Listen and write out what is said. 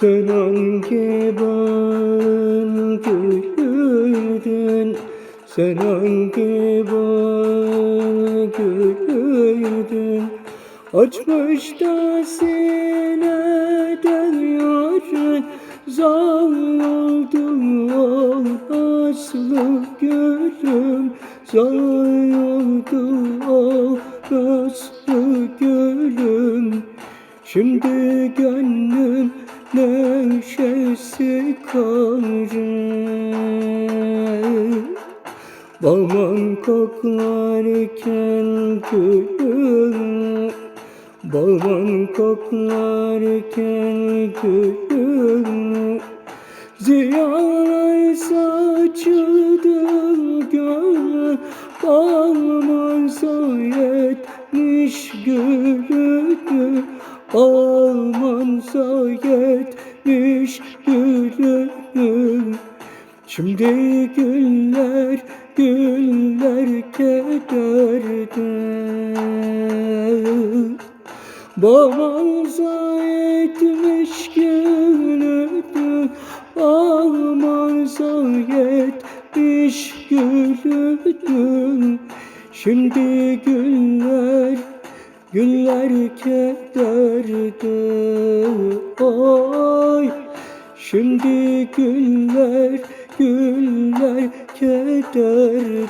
Sen hangi ban gülüydün Sen hangi ban gülüydün Açmış da sineden yarın Zar oldu o nasıl gülüm. Zar oldu o nasıl gülüm. Şimdi gönlüm neşesi karı Bağman koklarken gülüm Bağman koklarken gülüm Ziyalar saçıldım gönlüm Bağman soyetmiş gülüm Aman gülüm Şimdi güller güller kederde Babanza etmiş gülüdü Babanza etmiş gülüdü Şimdi güller güller kederde Oy Şimdi güller güller kederde